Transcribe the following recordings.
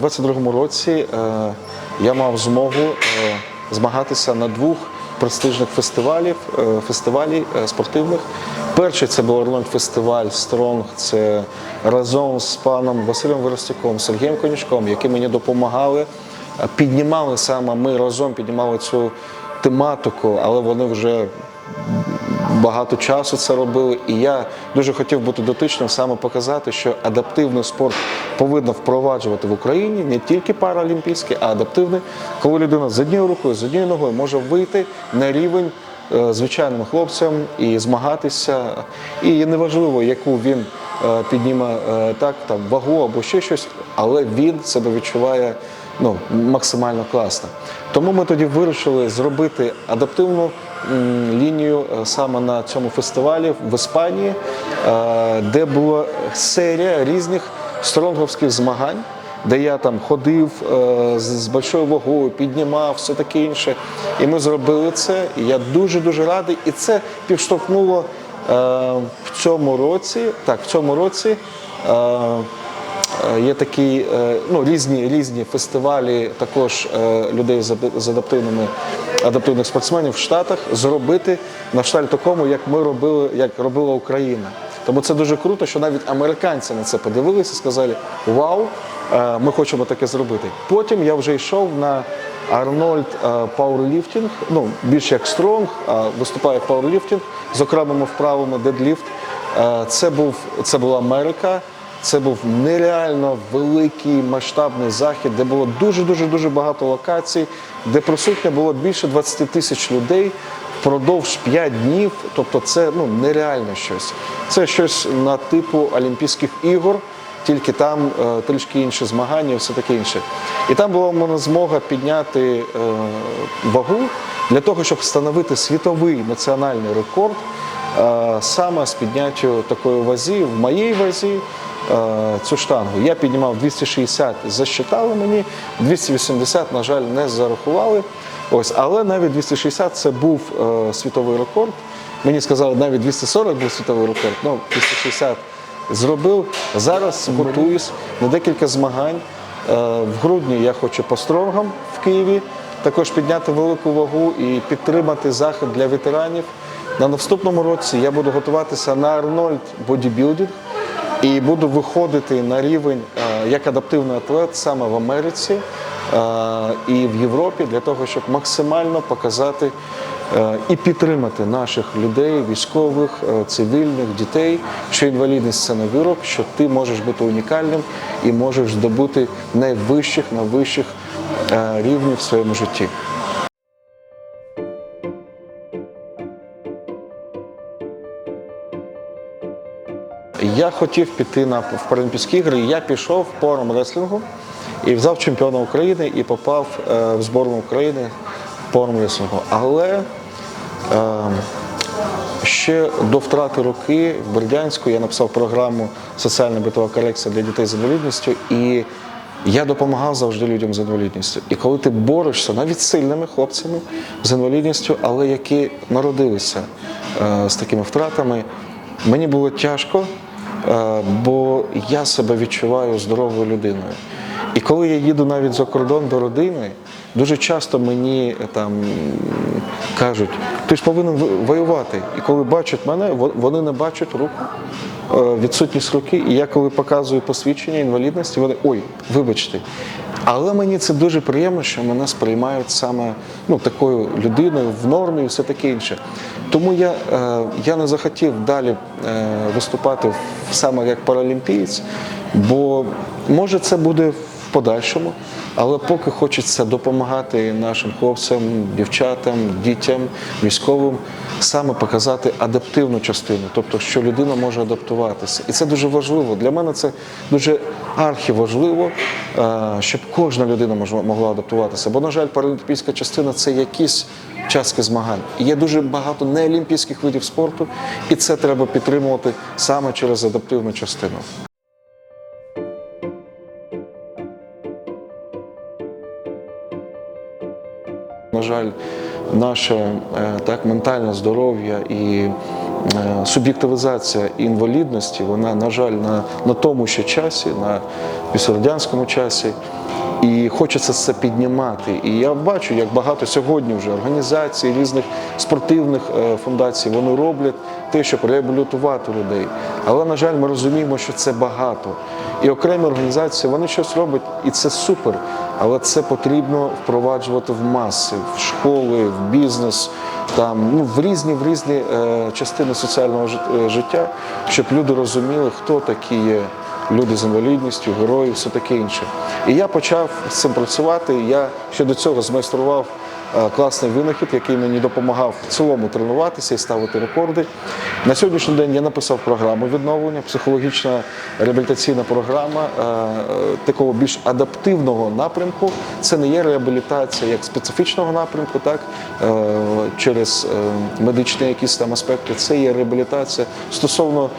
У 22-му році е, я мав змогу е, змагатися на двох престижних фестивалів, е, фестивалі спортивних. Перший це був Орланд фестиваль Стронг. Це разом з паном Василем Воростяком, Сергієм Конючком, які мені допомагали, піднімали саме ми разом піднімали цю тематику, але вони вже багато часу це робили, і я дуже хотів бути дотичним, саме показати, що адаптивний спорт повинно впроваджувати в Україні не тільки паралімпійський, а адаптивний, коли людина з однією рукою, з однією ногою може вийти на рівень е, звичайним хлопцям і змагатися. І неважливо, яку він е, підніме е, так там вагу або ще щось, але він себе відчуває ну, максимально класно. Тому ми тоді вирішили зробити адаптивну лінію е, саме на цьому фестивалі в Іспанії, е, де була серія різних стронговських змагань. Де я там ходив е, з, большою вагою, піднімав, все таке інше. І ми зробили це. І я дуже дуже радий. І це підштовхнуло в цьому році. Так, в цьому році Є такі е, ну, різні, різні фестивалі також е, людей з адаптивними адаптивних спортсменів в Штатах зробити на шталь такому, як ми робили, як робила Україна. Тому це дуже круто, що навіть американці на це подивилися сказали: Вау, е, ми хочемо таке зробити. Потім я вже йшов на Арнольд Пауерліфтінг, ну більш як стронг, виступає пауерліфтінг з окремими вправами дедліфт. Е, Це був це була Америка. Це був нереально великий масштабний захід, де було дуже дуже багато локацій, де присутньо було більше 20 тисяч людей впродовж 5 днів. Тобто, це ну нереально щось. Це щось на типу Олімпійських ігор, тільки там е, трішки інші змагання, все таке інше. І там була в мене змога підняти е, вагу для того, щоб встановити світовий національний рекорд е, саме з підняттю такої вазі в моїй вазі цю штангу. Я піднімав 260, засчитали мені, 280, на жаль, не зарахували. Ось, але навіть 260 це був е, світовий рекорд. Мені сказали, навіть 240 був світовий рекорд, ну 260 зробив. Зараз готуюсь на декілька змагань. Е, В грудні я хочу по стронгам в Києві також підняти велику вагу і підтримати захід для ветеранів. На наступному році я буду готуватися на Арнольд бодібілдинг і буду виходити на рівень е, як адаптивний атлет саме в Америці е, і в Європі для того, щоб максимально показати е, і підтримати наших людей, військових, цивільних, дітей, що інвалідність це не вирок, що ти можеш бути унікальним і можеш здобути найвищих, найвищих рівнів в своєму житті. Я хотів піти на в Паралімпійські ігри. Я пішов по армреслінгу і взяв чемпіона України і попав е, в зборну України по армреслінгу. Але е, ще до втрати руки в Бердянську я написав програму Соціальна битова корекція для дітей з інвалідністю. І я допомагав завжди людям з інвалідністю. І коли ти борешся навіть сильними хлопцями з інвалідністю, але які народилися е, з такими втратами, мені було тяжко, бо я себе відчуваю здоровою людиною. І коли я їду навіть за кордон до родини, дуже часто мені е, там кажуть, ти ж повинен воювати. І коли бачать мене, во- вони не бачать руку, е, відсутність руки. І я коли показую посвідчення інвалідності, вони ой, вибачте. Але мені це дуже приємно, що мене сприймають саме ну, такою людиною в нормі і все таке інше. Тому я, е, я не захотів далі е, виступати саме як паралімпієць, бо може це буде в подальшому, але поки хочеться допомагати нашим хлопцям, дівчатам, дітям, військовим, саме показати адаптивну частину, тобто, що людина може адаптуватися. І це дуже важливо. Для мене це дуже архіважливо, е, щоб кожна людина могла адаптуватися. Бо, на жаль, паралімпійська частина це якісь частки змагань. Є дуже багато неолімпійських видів спорту, і це треба підтримувати саме через адаптивну частину. На жаль, наше е, так ментальне здоров'я і суб'єктивізація інвалідності, вона, на жаль, на, на тому ще часі, на післярадянському часі, І хочеться це піднімати. І я бачу, як багато сьогодні вже організацій, різних спортивних е, фундацій вони роблять те, щоб реабілітувати людей. Але, на жаль, ми розуміємо, що це багато. І окремі організації вони щось роблять, і це супер. Але це потрібно впроваджувати в маси, в школи, в бізнес, там ну в різні в різні е, частини соціального е, життя, щоб люди розуміли, хто такі є люди з інвалідністю, герої, все таке інше. І я почав з цим працювати. Я ще до цього змайстрував класний винахід, який мені допомагав в цілому тренуватися і ставити рекорди. На сьогоднішній день я написав програму відновлення, психологічна реабілітаційна програма е, е, такого більш адаптивного напрямку. Це не є реабілітація як специфічного напрямку, так е, через е, медичні якісь там аспекти. Це є реабілітація стосовно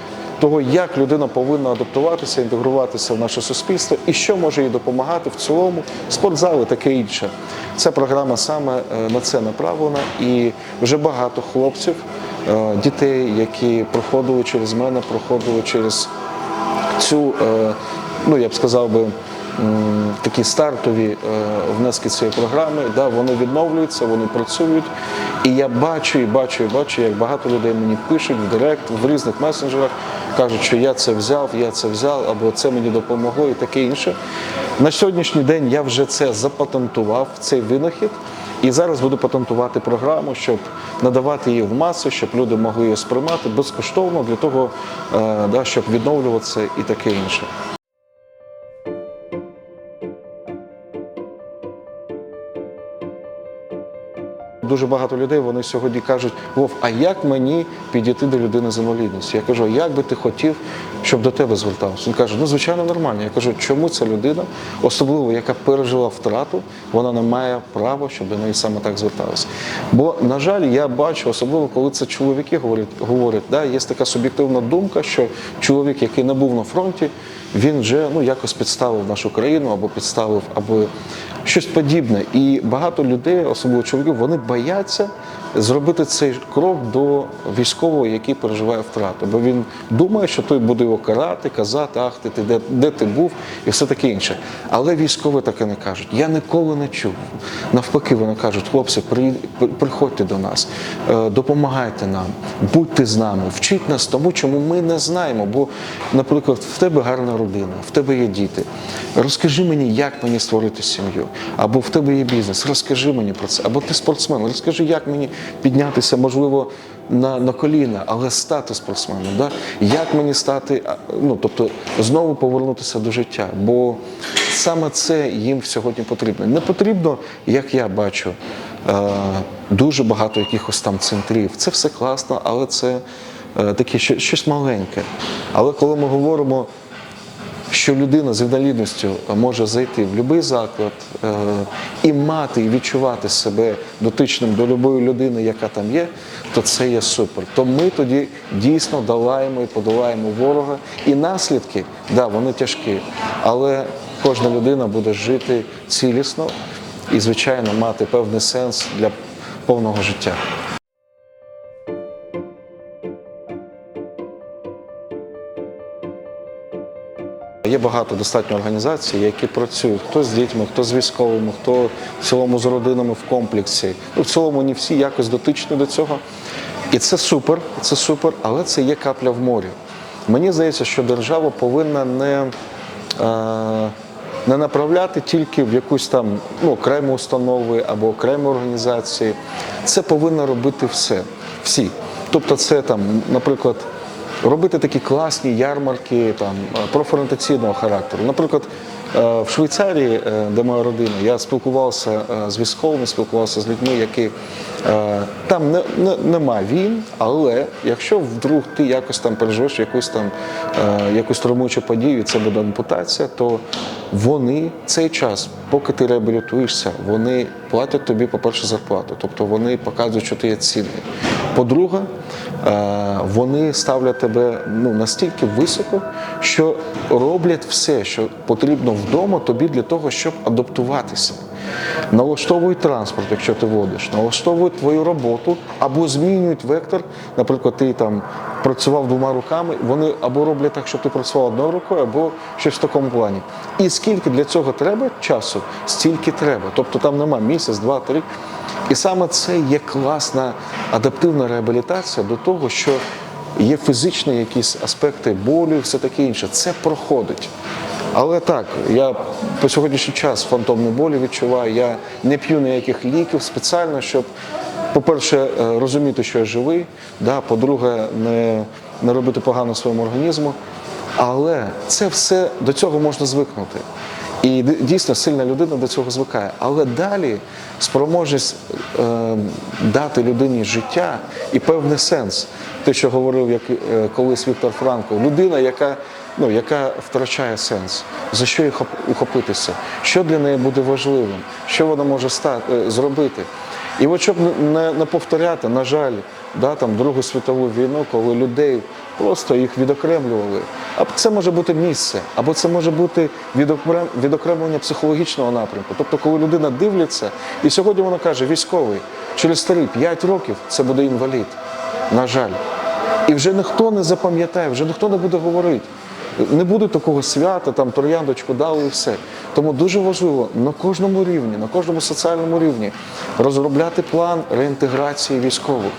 того, як людина повинна адаптуватися, інтегруватися в наше суспільство і що може їй допомагати в цілому, спортзали, таке інше. Ця програма саме е, на це направлена, і вже багато хлопців, е, дітей, які проходили через мене, проходили через цю, е, ну я б сказав би. Такі стартові е, внески цієї програми, да, вони відновлюються, вони працюють. І я бачу, і бачу, і бачу, як багато людей мені пишуть в директ, в різних месенджерах, кажуть, що я це взяв, я це взяв, або це мені допомогло і таке інше. На сьогоднішній день я вже це запатентував, цей винахід. І зараз буду патентувати програму, щоб надавати її в маси, щоб люди могли її сприймати безкоштовно для того, е, щоб відновлюватися і таке інше. Дуже багато людей вони сьогодні кажуть: Вов, а як мені підійти до людини з інвалідністю? Я кажу, як би ти хотів, щоб до тебе звертався? Він каже, ну звичайно, нормально. Я кажу, чому ця людина, особливо яка пережила втрату, вона не має права, щоб до неї саме так зверталися. Бо, на жаль, я бачу, особливо коли це чоловіки говорять, говорять да, є така суб'єктивна думка, що чоловік, який не був на фронті, він вже ну якось підставив нашу країну або підставив, або щось подібне. І багато людей, особливо чоловіків, вони бояться зробити цей крок до військового, який переживає втрату. Бо він думає, що той буде його карати, казати, ах ти, ти де, де ти був, і все таке інше. Але військові таке не кажуть. Я ніколи не чув. Навпаки, вони кажуть, хлопці, при- при- приходьте до нас, е, допомагайте нам, будьте з нами, вчіть нас тому, чому ми не знаємо. Бо, наприклад, в тебе гарна родина, в тебе є діти. Розкажи мені, як мені створити сім'ю, або в тебе є бізнес, розкажи мені про це, або ти спортсмен, розкажи, як мені піднятися, можливо, на, на коліна, але стати спортсменом. Да? Як мені стати, ну тобто знову повернутися до життя? Бо саме це їм сьогодні потрібно. Не потрібно, як я бачу, е, дуже багато якихось там центрів. Це все класно, але це е, таке щось, щось маленьке. Але коли ми говоримо що людина з інвалідністю може зайти в будь-який заклад е, і мати і відчувати себе дотичним до будь-якої людини, яка там є, то це є супер. То ми тоді дійсно долаємо і подолаємо ворога. І наслідки, да, вони тяжкі, але кожна людина буде жити цілісно і, звичайно, мати певний сенс для повного життя. Є багато достатньо організацій, які працюють хто з дітьми, хто з військовими, хто в цілому з родинами в комплексі. Ну, в цілому не всі якось дотичні до цього. І це супер, це супер, але це є капля в морі. Мені здається, що держава повинна не, е, не направляти тільки в якусь там ну, окрему установу або окрему організації. Це повинно робити все, всі. Тобто, це там, наприклад, робити такі класні ярмарки там е, профорієнтаційного характеру. Наприклад, е, в Швейцарії, е, де моя родина, я спілкувався з військовими, спілкувався з людьми, які там не, не, нема війн, але якщо вдруг ти якось там переживеш якусь там якусь травмуючу подію, і це буде ампутація, то вони цей час, поки ти реабілітуєшся, вони платять тобі, по-перше, зарплату. Тобто вони показують, що ти є цінний. По-друге, е, вони ставлять тебе ну, настільки високо, що роблять все, що потрібно вдома тобі для того, щоб адаптуватися. налаштовують транспорт, якщо ти водиш, налаштовують твою роботу або змінюють вектор. Наприклад, ти там працював двома руками, вони або роблять так, щоб ти працював одною рукою, або щось в такому плані. І скільки для цього треба часу, стільки треба. Тобто там нема місяць, два, три. І саме це є класна адаптивна реабілітація до того, що є фізичні якісь аспекти болю, і все таке інше. Це проходить. Але так, я по сьогоднішній час фантомні болі відчуваю. Я не п'ю ніяких ліків спеціально, щоб, по-перше, е, розуміти, що я живий. Да, по-друге, не, не робити погано своєму організму. Але це все до цього можна звикнути. І дійсно сильна людина до цього звикає. Але далі спроможність е, дати людині життя і певний сенс. Те, що говорив як е, колись Віктор Франко, людина, яка, ну, яка втрачає сенс, за що їх ухопитися, що для неї буде важливим, що вона може стати, е, зробити. І от щоб не- не, повторяти, на жаль, да, там, Другу світову війну, коли людей просто їх відокремлювали. А це може бути місце, або це може бути відокрем, відокремлення психологічного напрямку. Тобто, коли людина дивляться, і сьогодні вона каже, військовий, через 3-5 років це буде інвалід. На жаль. І вже ніхто не запам'ятає, вже ніхто не буде говорити. Не буде такого свята, там трояндочку дали і все. Тому дуже важливо на кожному рівні, на кожному соціальному рівні розробляти план реінтеграції військових,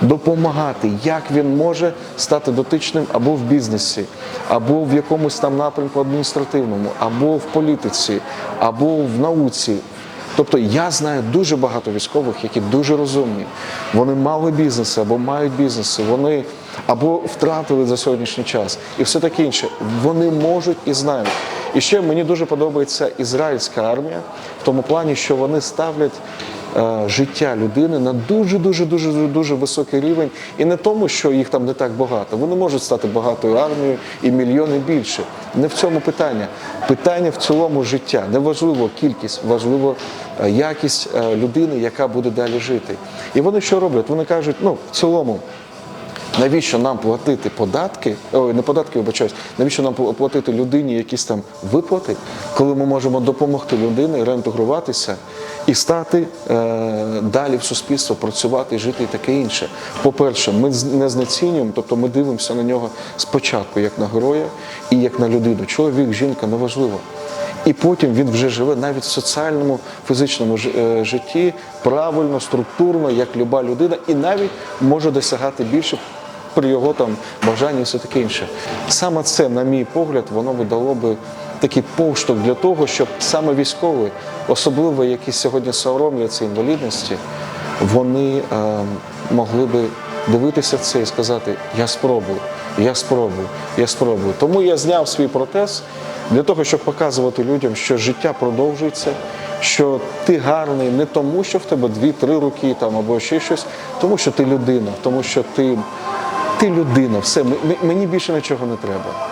допомагати, як він може стати дотичним або в бізнесі, або в якомусь там напрямку адміністративному, або в політиці, або в науці. Тобто я знаю дуже багато військових, які дуже розумні. Вони мали бізнеси або мають бізнеси, вони або втратили за сьогоднішній час і все таке інше. Вони можуть і знають. І ще мені дуже подобається ізраїльська армія в тому плані, що вони ставлять життя людини на дуже дуже дуже дуже високий рівень, і не тому, що їх там не так багато. Вони можуть стати багатою армією і мільйони більше. Не в цьому питання. Питання в цілому життя. Не важливо кількість, важливо е, якість е, людини, яка буде далі жити. І вони що роблять? Вони кажуть, ну в цілому. Навіщо нам платити податки? Ой, не податки, вибачаюсь, навіщо нам платити людині якісь там виплати, коли ми можемо допомогти людині реінтегруватися і стати е, далі в суспільство, працювати, жити і таке інше. По-перше, ми не знецінюємо, тобто ми дивимося на нього спочатку як на героя і як на людину. Чоловік, жінка неважливо. І потім він вже живе навіть в соціальному, фізичному е, житті правильно, структурно, як люба людина, і навіть може досягати більше при його там бажанні і все таке інше. Саме це, на мій погляд, воно би дало би такий поштовх для того, щоб саме військові, особливо які сьогодні соромляться інвалідності, вони е, могли би дивитися це і сказати: Я спробую, я спробую, я спробую. Тому я зняв свій протез для того, щоб показувати людям, що життя продовжується, що ти гарний не тому, що в тебе дві-три руки там або ще щось, тому що ти людина, тому що ти, ти людина, все, мені більше нічого не треба.